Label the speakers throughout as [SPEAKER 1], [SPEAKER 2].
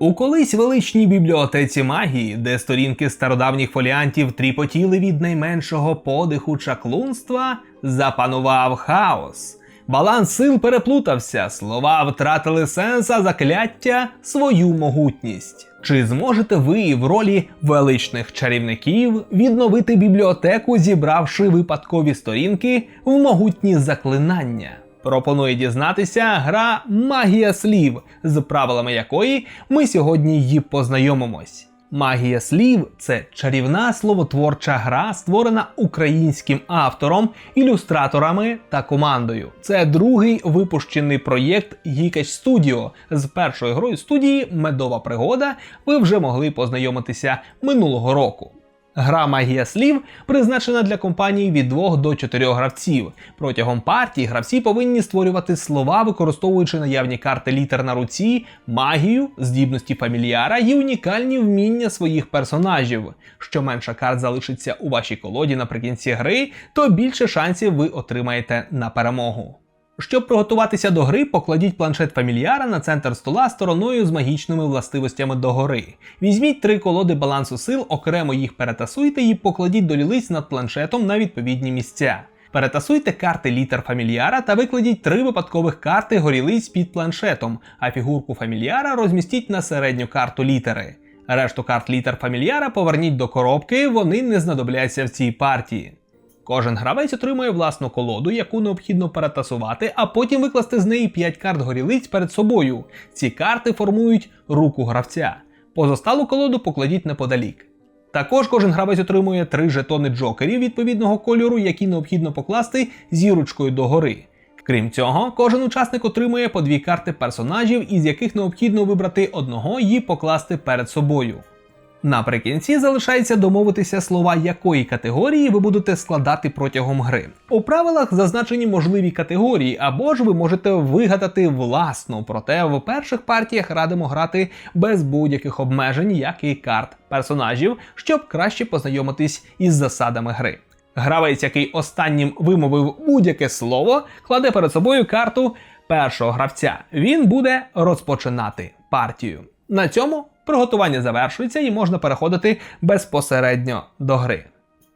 [SPEAKER 1] У колись величній бібліотеці магії, де сторінки стародавніх фоліантів тріпотіли від найменшого подиху чаклунства, запанував хаос. Баланс сил переплутався, слова втратили сенс, а закляття свою могутність. Чи зможете ви в ролі величних чарівників відновити бібліотеку, зібравши випадкові сторінки в могутні заклинання? Пропонує дізнатися гра Магія слів, з правилами якої ми сьогодні її познайомимось. Магія слів це чарівна словотворча гра, створена українським автором, ілюстраторами та командою. Це другий випущений проєкт Geekage Studio. З першою грою студії Медова пригода ви вже могли познайомитися минулого року. Гра магія слів призначена для компаній від 2 до 4 гравців. Протягом партії гравці повинні створювати слова, використовуючи наявні карти літер на руці, магію, здібності фамільяра і унікальні вміння своїх персонажів. Що менше карт залишиться у вашій колоді наприкінці гри, то більше шансів ви отримаєте на перемогу. Щоб приготуватися до гри, покладіть планшет фамільяра на центр стола стороною з магічними властивостями до гори. Візьміть три колоди балансу сил, окремо їх перетасуйте і покладіть до лілиць над планшетом на відповідні місця. Перетасуйте карти літер фамільяра та викладіть три випадкових карти горілиць під планшетом, а фігурку фамільяра розмістіть на середню карту літери. Решту карт літер фамільяра поверніть до коробки, вони не знадобляться в цій партії. Кожен гравець отримує власну колоду, яку необхідно перетасувати, а потім викласти з неї 5 карт горілиць перед собою. Ці карти формують руку гравця. Позосталу колоду покладіть неподалік. Також кожен гравець отримує 3 жетони джокерів відповідного кольору, які необхідно покласти зірочкою догори. Крім цього, кожен учасник отримує по дві карти персонажів, із яких необхідно вибрати одного і покласти перед собою. Наприкінці залишається домовитися слова якої категорії ви будете складати протягом гри. У правилах зазначені можливі категорії, або ж ви можете вигадати власну, проте в перших партіях радимо грати без будь-яких обмежень, як і карт персонажів, щоб краще познайомитись із засадами гри. Гравець, який останнім вимовив будь-яке слово, кладе перед собою карту першого гравця. Він буде розпочинати партію. На цьому приготування завершується і можна переходити безпосередньо до гри.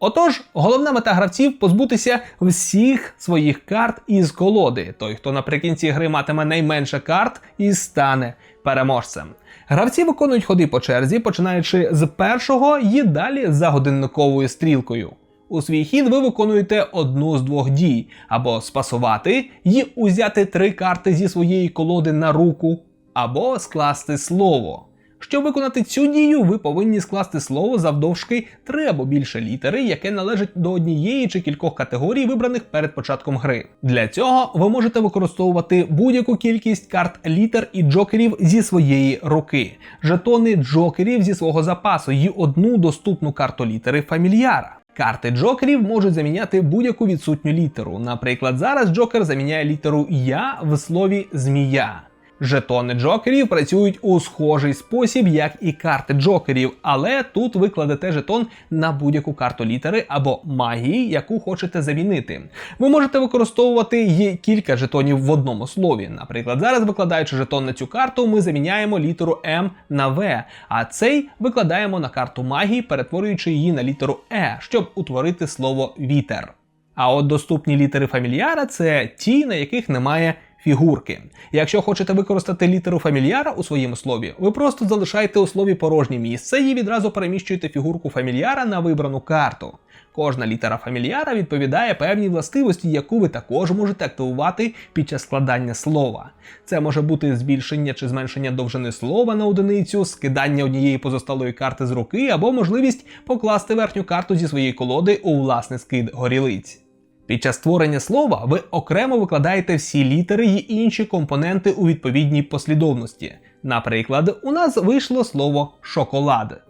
[SPEAKER 1] Отож, головна мета гравців позбутися всіх своїх карт із колоди. Той, хто наприкінці гри матиме найменше карт, і стане переможцем. Гравці виконують ходи по черзі, починаючи з першого і далі за годинниковою стрілкою. У свій хід ви виконуєте одну з двох дій: або спасувати і узяти три карти зі своєї колоди на руку, або скласти слово. Щоб виконати цю дію, ви повинні скласти слово завдовжки три або більше літери, яке належить до однієї чи кількох категорій, вибраних перед початком гри. Для цього ви можете використовувати будь-яку кількість карт літер і джокерів зі своєї руки, жетони джокерів зі свого запасу і одну доступну карту літери фамільяра. Карти джокерів можуть заміняти будь-яку відсутню літеру. Наприклад, зараз джокер заміняє літеру Я в слові змія. Жетони джокерів працюють у схожий спосіб, як і карти джокерів, але тут ви кладете жетон на будь-яку карту літери або магії, яку хочете замінити. Ви можете використовувати її кілька жетонів в одному слові. Наприклад, зараз, викладаючи жетон на цю карту, ми заміняємо літеру М на В, а цей викладаємо на карту магії, перетворюючи її на літеру Е, щоб утворити слово вітер. А от доступні літери фамільяра це ті, на яких немає фігурки. Якщо хочете використати літеру фамільяра у своєму слові, ви просто залишаєте у слові порожнє місце і відразу переміщуєте фігурку фамільяра на вибрану карту. Кожна літера фамільяра відповідає певній властивості, яку ви також можете активувати під час складання слова. Це може бути збільшення чи зменшення довжини слова на одиницю, скидання однієї позосталої карти з руки, або можливість покласти верхню карту зі своєї колоди у власний скид горілиць. Під час створення слова ви окремо викладаєте всі літери й інші компоненти у відповідній послідовності. Наприклад, у нас вийшло слово шоколад.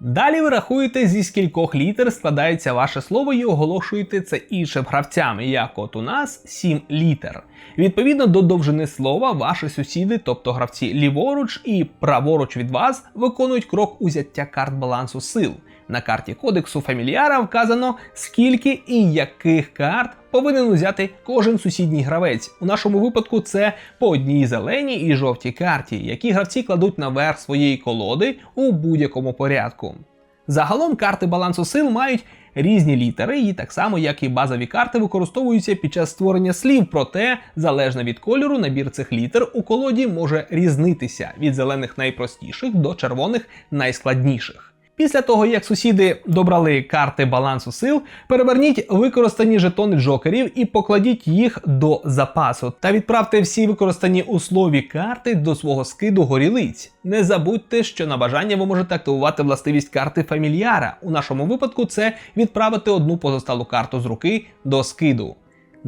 [SPEAKER 1] Далі ви рахуєте, зі скількох літер складається ваше слово і оголошуєте це іншим гравцям, як от у нас 7 літер. Відповідно до довжини слова, ваші сусіди, тобто гравці ліворуч і праворуч від вас, виконують крок узяття карт балансу сил. На карті кодексу фамільяра вказано, скільки і яких карт повинен узяти кожен сусідній гравець. У нашому випадку це по одній зеленій і жовтій карті, які гравці кладуть наверх своєї колоди у будь-якому порядку. Загалом карти балансу сил мають різні літери, і так само, як і базові карти, використовуються під час створення слів, проте залежно від кольору, набір цих літер у колоді може різнитися від зелених найпростіших до червоних найскладніших. Після того, як сусіди добрали карти балансу сил, переверніть використані жетони джокерів і покладіть їх до запасу. Та відправте всі використані у слові карти до свого скиду горілиць. Не забудьте, що на бажання ви можете активувати властивість карти фамільяра. У нашому випадку це відправити одну позосталу карту з руки до скиду.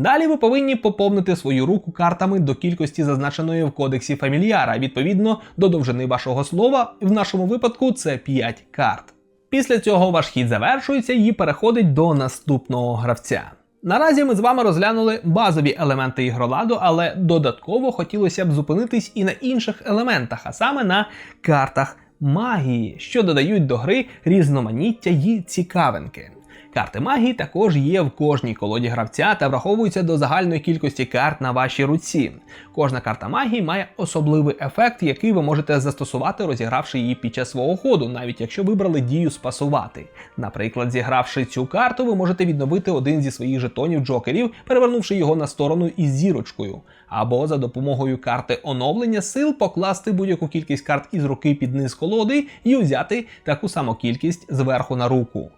[SPEAKER 1] Далі ви повинні поповнити свою руку картами до кількості зазначеної в кодексі фамільяра, відповідно до довжини вашого слова, в нашому випадку це 5 карт. Після цього ваш хід завершується і переходить до наступного гравця. Наразі ми з вами розглянули базові елементи ігроладу, але додатково хотілося б зупинитись і на інших елементах, а саме на картах магії, що додають до гри різноманіття й цікавинки. Карти магії також є в кожній колоді гравця та враховуються до загальної кількості карт на вашій руці. Кожна карта магії має особливий ефект, який ви можете застосувати, розігравши її під час свого ходу, навіть якщо вибрали дію спасувати. Наприклад, зігравши цю карту, ви можете відновити один зі своїх жетонів джокерів, перевернувши його на сторону із зірочкою, або за допомогою карти оновлення сил покласти будь-яку кількість карт із руки під низ колоди і взяти таку саму кількість зверху на руку.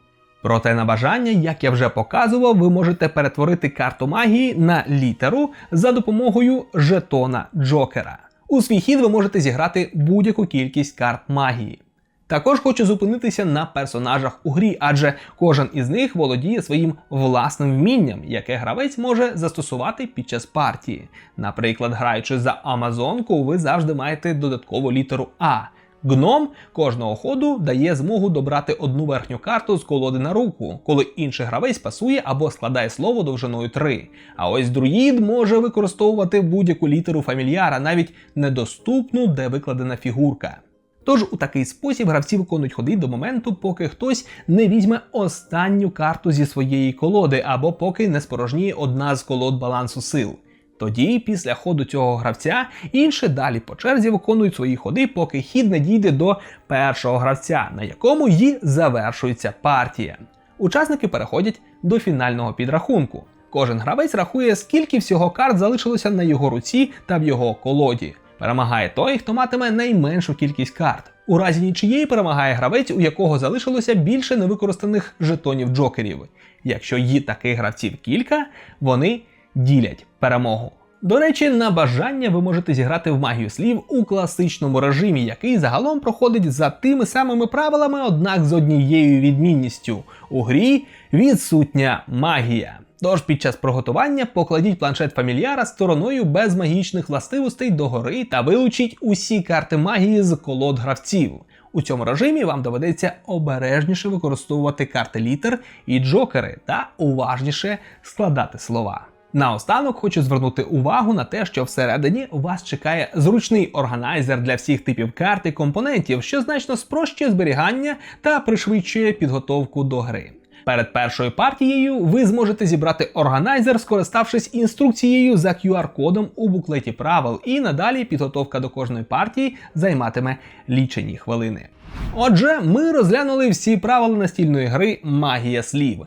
[SPEAKER 1] Проте на бажання, як я вже показував, ви можете перетворити карту магії на літеру за допомогою жетона Джокера. У свій хід ви можете зіграти будь-яку кількість карт магії. Також хочу зупинитися на персонажах у грі, адже кожен із них володіє своїм власним вмінням, яке гравець може застосувати під час партії. Наприклад, граючи за Амазонку, ви завжди маєте додаткову літеру А. Гном кожного ходу дає змогу добрати одну верхню карту з колоди на руку, коли інший гравець пасує або складає слово довжиною 3. А ось друїд може використовувати будь-яку літеру фамільяра, навіть недоступну, де викладена фігурка. Тож у такий спосіб гравці виконують ходи до моменту, поки хтось не візьме останню карту зі своєї колоди, або поки не спорожніє одна з колод балансу сил. Тоді, після ходу цього гравця, інші далі по черзі виконують свої ходи, поки хід не дійде до першого гравця, на якому й завершується партія. Учасники переходять до фінального підрахунку. Кожен гравець рахує, скільки всього карт залишилося на його руці та в його колоді. Перемагає той, хто матиме найменшу кількість карт. У разі нічиєї перемагає гравець, у якого залишилося більше невикористаних жетонів джокерів. Якщо є таких гравців кілька, вони ділять перемогу. До речі, на бажання ви можете зіграти в магію слів у класичному режимі, який загалом проходить за тими самими правилами, однак з однією відмінністю. У грі відсутня магія. Тож під час приготування покладіть планшет фамільяра стороною без магічних властивостей догори та вилучіть усі карти магії з колод гравців. У цьому режимі вам доведеться обережніше використовувати карти літер і джокери та уважніше складати слова. Наостанок хочу звернути увагу на те, що всередині вас чекає зручний органайзер для всіх типів карт і компонентів, що значно спрощує зберігання та пришвидшує підготовку до гри. Перед першою партією ви зможете зібрати органайзер, скориставшись інструкцією за QR-кодом у буклеті правил, і надалі підготовка до кожної партії займатиме лічені хвилини. Отже, ми розглянули всі правила настільної гри Магія слів.